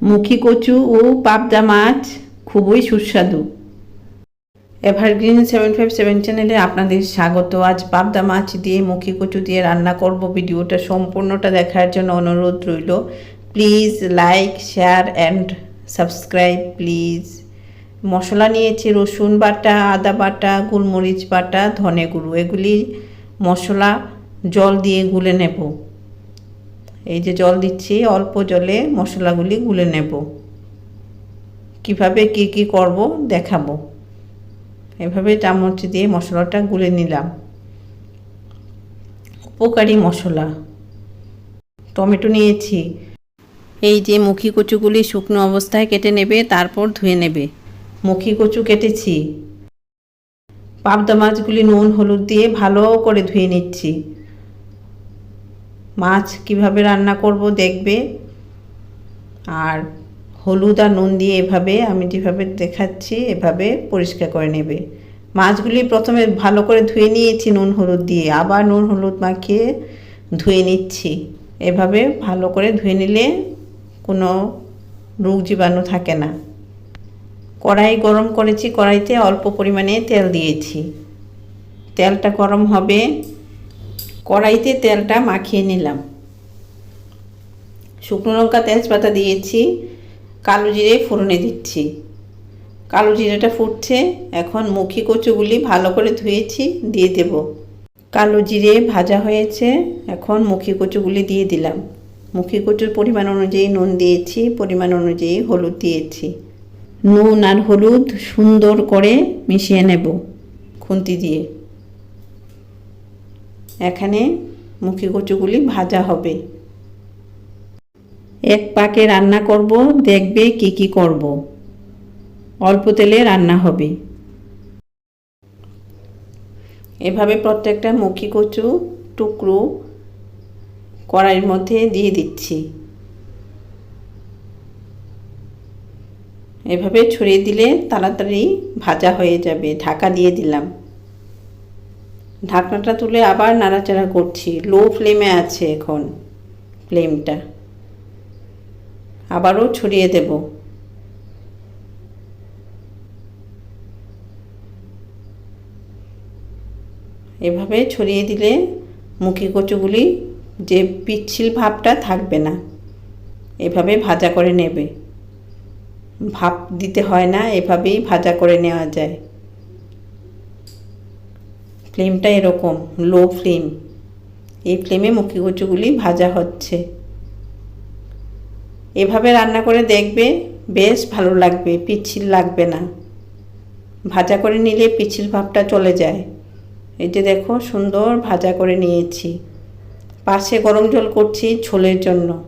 মুখী কচু ও পাবদা মাছ খুবই সুস্বাদু। এভারগ্রিন সেভেন ফাইভ সেভেন চ্যানেলে আপনাদের স্বাগত। আজ পাবদা মাছ দিয়ে মুখী কচু দিয়ে রান্না করব। ভিডিওটা সম্পূর্ণটা দেখার জন্য অনুরোধ রইল। Please like, share and subscribe please. মশলা নিয়েছি রসুন বাটা, আদা বাটা, গোলমরিচ বাটা, ধনে গুঁড়ো। এগুলি মশলা জল দিয়ে গুলে নেব। এই যে জল দিচ্ছি, অল্প জলে মশলাগুলি গুলে নেব। কীভাবে কি কি করব দেখাবো। এভাবে চামচ দিয়ে মশলাটা গুলে নিলাম। উপকারী মশলা। টমেটো নিয়েছি। এই যে মুখি কচুগুলি শুকনো অবস্থায় কেটে নেবে, তারপর ধুয়ে নেবে। মুখী কচু কেটেছি। পাবদা মাছগুলি নুন, হলুদ দিয়ে ভালো করে ধুয়ে নিচ্ছি। মাছ কীভাবে রান্না করব দেখবে। আর হলুদ আর নুন দিয়ে এভাবে আমি যেভাবে দেখাচ্ছি, এভাবে পরিষ্কার করে নেবে। মাছগুলি প্রথমে ভালো করে ধুয়ে নিয়েছি নুন হলুদ দিয়ে। আবার নুন হলুদ মাখিয়ে ধুয়ে নিচ্ছি। এভাবে ভালো করে ধুয়ে নিলে কোনো রোগ জীবাণু থাকে না। কড়াই গরম করেছি, কড়াইতে অল্প পরিমাণে তেল দিয়েছি। তেলটা গরম হবে কড়াইতে তেলটা মাখিয়ে নিলাম। শুকনো লঙ্কা, তেজপাতা দিয়েছি, কালো জিরে ফোড়নে দিচ্ছি। কালো জিরেটা ফুটছে, এখন মুখি কচুগুলি ভালো করে ধুয়েছি, দিয়ে দেব। কালো জিরে ভাজা হয়েছে, এখন মুখি কচুগুলি দিয়ে দিলাম। মুখি কচুর পরিমাণ অনুযায়ী নুন দিয়েছি, পরিমাণ অনুযায়ী হলুদ দিয়েছি। নুন আর হলুদ সুন্দর করে মিশিয়ে নেব খুন্তি দিয়ে। এখানে মুখি কচুগুলি ভাজা হবে। এক পাকে রান্না করব, দেখবে কি কি করব। অল্প তেলে রান্না হবে। এভাবে প্রত্যেকটা মুখি কচু টুকরো কড়াইয়ের মধ্যে দিয়ে দিচ্ছি। এভাবে ছড়িয়ে দিলে তাড়াতাড়ি ভাজা হয়ে যাবে, ঢাকা দিয়ে দিলাম। ঢাকনাটা তুলে আবার নাড়াচাড়া করছি। লো ফ্লেমে আছে এখন ফ্লেমটা আবারও ছড়িয়ে দেব। এভাবে ছড়িয়ে দিলে মুখি কচুগুলি যে পিচ্ছিল ভাবটা থাকবে না, এভাবে ভাজা করে নেবে। ভাপ দিতে হয় না, এভাবেই ভাজা করে নেওয়া যায়। ফ্লেমটা এরকম, লো ফ্লেম। এই ফ্লেমে মুখি কচুগুলি ভাজা হচ্ছে। এভাবে রান্না করে দেখবে বেশ ভালো লাগবে, পিচ্ছিল লাগবে না। ভাজা করে নিলে পিচ্ছিল ভাবটা চলে যায়। এই যে দেখো, সুন্দর ভাজা করে নিয়েছি। পাশে গরম জল করছি ছোলের জন্য।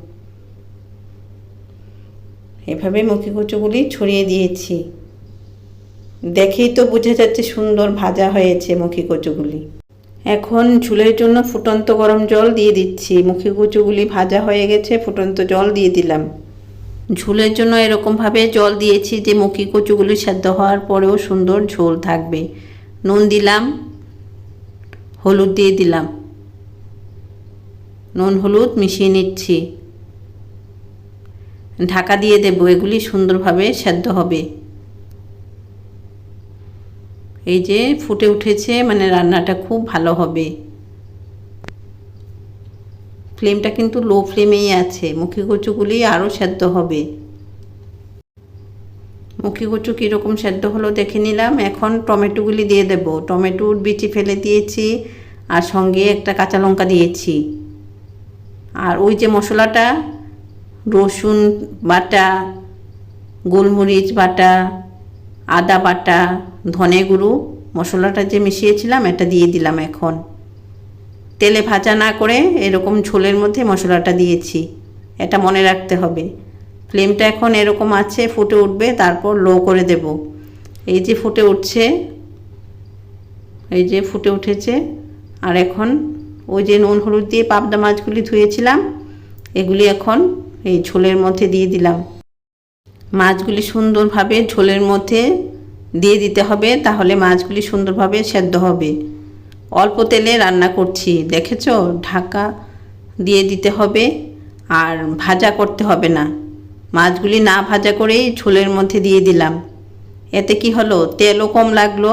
এভাবে মুখি কচুগুলি ছড়িয়ে দিয়েছি। দেখেই তো বোঝা যাচ্ছে সুন্দর ভাজা হয়েছে মুখি কচুগুলি। এখন ঝুলের জন্য ফুটন্ত গরম জল দিয়ে দিচ্ছি। মুখি কচুগুলি ভাজা হয়ে গেছে, ফুটন্ত জল দিয়ে দিলাম। ঝোলের জন্য এরকমভাবে জল দিয়েছি যে মুখি কচুগুলি সেদ্ধ হওয়ার পরেও সুন্দর ঝোল থাকবে। নুন দিলাম, হলুদ দিয়ে দিলাম। নুন, হলুদ মিশিয়ে নিচ্ছি। ঢাকা দিয়ে দেবো, এগুলি সুন্দরভাবে সেদ্ধ হবে। এই যে ফুটে উঠেছে মানে রান্নাটা খুব ভালো হবে। ফ্লেমটা কিন্তু লো ফ্লেমেই আছে, মুখি কচুগুলি আরও সেদ্ধ হবে। মুখি কচু কীরকম সেদ্ধ হলো দেখে নিলাম। এখন টমেটোগুলি দিয়ে দেব। টমেটোর বিচি ফেলে দিয়েছি, আর সঙ্গে একটা কাঁচা লঙ্কা দিয়েছি। আর ওই যে মশলাটা, রসুন বাটা, গোলমরিচ বাটা, আদা বাটা ধনে গুঁড়ো, মশলাটা যে মিশিয়েছিলাম এটা দিয়ে দিলাম এখন। তেলে ভাজা না করে এরকম ঝোলের মধ্যে মশলাটা দিয়েছি। এটা মনে রাখতে হবে। ফ্লেমটা এখন এরকম আছে, ফুটে উঠবে, তারপর লো করে দেব। এই যে ফুটে উঠছে, এই যে ফুটে উঠেছে, আর এখন ওই যে নুন, হলুদ দিয়ে পাবদা মাছগুলি ধুয়েছিলাম, এগুলি এখন এই ঝোলের মধ্যে দিয়ে দিলাম। মাছগুলি সুন্দরভাবে ঝোলের মধ্যে দিয়ে দিতে হবে, তাহলে মাছগুলি সুন্দরভাবে সেদ্ধ হবে। অল্প তেলে রান্না করছি, দেখেছ? ঢাকা দিয়ে দিতে হবে, আর ভাজা করতে হবে না। মাছগুলি না ভাজা করেই ঝোলের মধ্যে দিয়ে দিলাম। এতে কি হলো? তেলও কম লাগল,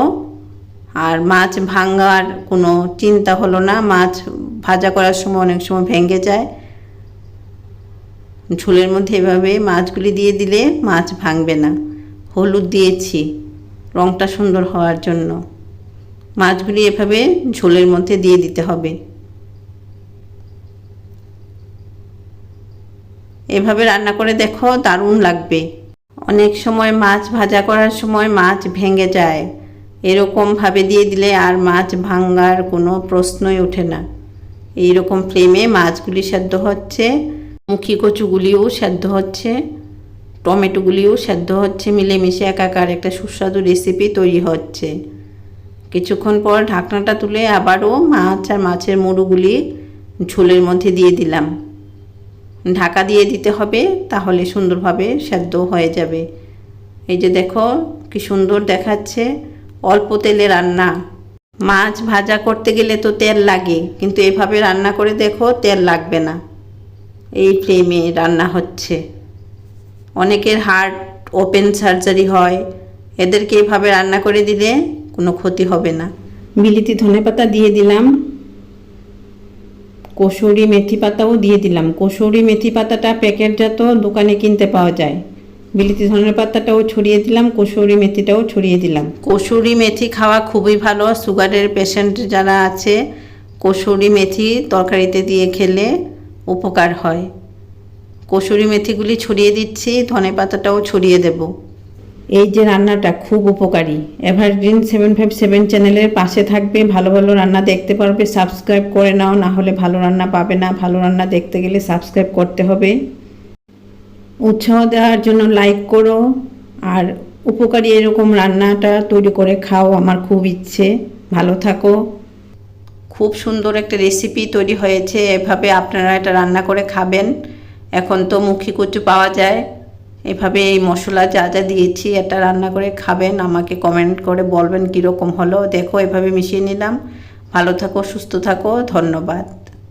আর মাছ ভাঙার কোনো চিন্তা হলো না। মাছ ভাজা করার সময় অনেক সময় ভেঙে যায়। ঝোলের মধ্যে এভাবে মাছগুলি দিয়ে দিলে মাছ ভাঙবে না। হলুদ দিয়েছি। রঙটা সুন্দর হওয়ার জন্য। মাছগুলি এভাবে ঝোলের মধ্যে দিয়ে দিতে হবে। এভাবে রান্না করে দেখো, দারুণ লাগবে। অনেক সময় মাছ ভাজা করার সময় মাছ ভেঙে যায়। এরকমভাবে দিয়ে দিলে আর মাছ ভাঙ্গার কোনো প্রশ্নই ওঠে না। এইরকম ফ্লেমে মাছগুলি সেদ্ধ হচ্ছে, মুখি কচুগুলিও সেদ্ধ হচ্ছে। টমেটোগুলিও সেদ্ধ হচ্ছে, মিলেমিশে একাকার একটা সুস্বাদু রেসিপি তৈরি হচ্ছে। কিছুক্ষণ পর ঢাকনাটা তুলে আবারও মাছ আর মাছের মুড়োগুলি ঝোলের মধ্যে দিয়ে দিলাম। ঢাকা দিয়ে দিতে হবে, তাহলে সুন্দরভাবে সেদ্ধ হয়ে যাবে। এই যে দেখো, কি সুন্দর দেখাচ্ছে, অল্প তেলে রান্না। মাছ ভাজা করতে গেলে তো তেল লাগে, কিন্তু এভাবে রান্না করে দেখো, তেল লাগবে না। এই ফ্লেমে রান্না হচ্ছে। অনেকের হার্ট ওপেন সার্জারি হয়। এদেরকে এভাবে রান্না করে দিলে কোনো ক্ষতি হবে না। বিলিতি ধনেপাতা দিয়ে দিলাম। কসুরি মেথি পাতাও দিয়ে দিলাম। কসুরি মেথি পাতাটা প্যাকেটজাত দোকানে কিনতে পাওয়া যায়। বিলিতি ধনের পাতাটাও ছড়িয়ে দিলাম, কসুরি মেথিটাও ছড়িয়ে দিলাম। কসুরি মেথি খাওয়া খুবই ভালো, সুগারের পেশেন্ট যারা আছে, কসুরি মেথি তরকারিতে দিয়ে খেলে উপকার হয়। কসুরি মেথিগুলি ছড়িয়ে দিচ্ছি ধনে পাতাটাও ছড়িয়ে দেব। এই যে রান্নাটা খুব উপকারী। এভারগ্রিন সেভেন ফাইভ সেভেন চ্যানেলের পাশে থাকবে ভালো ভালো রান্না দেখতে পারবে সাবস্ক্রাইব করে নাও না হলে ভালো রান্না পাবে না। ভালো রান্না দেখতে গেলে সাবস্ক্রাইব করতে হবে। উৎসাহ দেওয়ার জন্য লাইক করো আর উপকারী এরকম রান্নাটা তৈরি করে খাও আমার খুব ইচ্ছে। ভালো থাকো। খুব সুন্দর একটা রেসিপি তৈরি হয়েছে এভাবে আপনারা এটা রান্না করে খাবেন। এখন তো মুখি কচু পাওয়া যায়। এভাবে এই মশলা যা যা দিয়েছি, এটা রান্না করে খাবেন। আমাকে কমেন্ট করে বলবেন কীরকম হলো। দেখো, এভাবে মিশিয়ে নিলাম। ভালো থাকো, সুস্থ থাকো। ধন্যবাদ।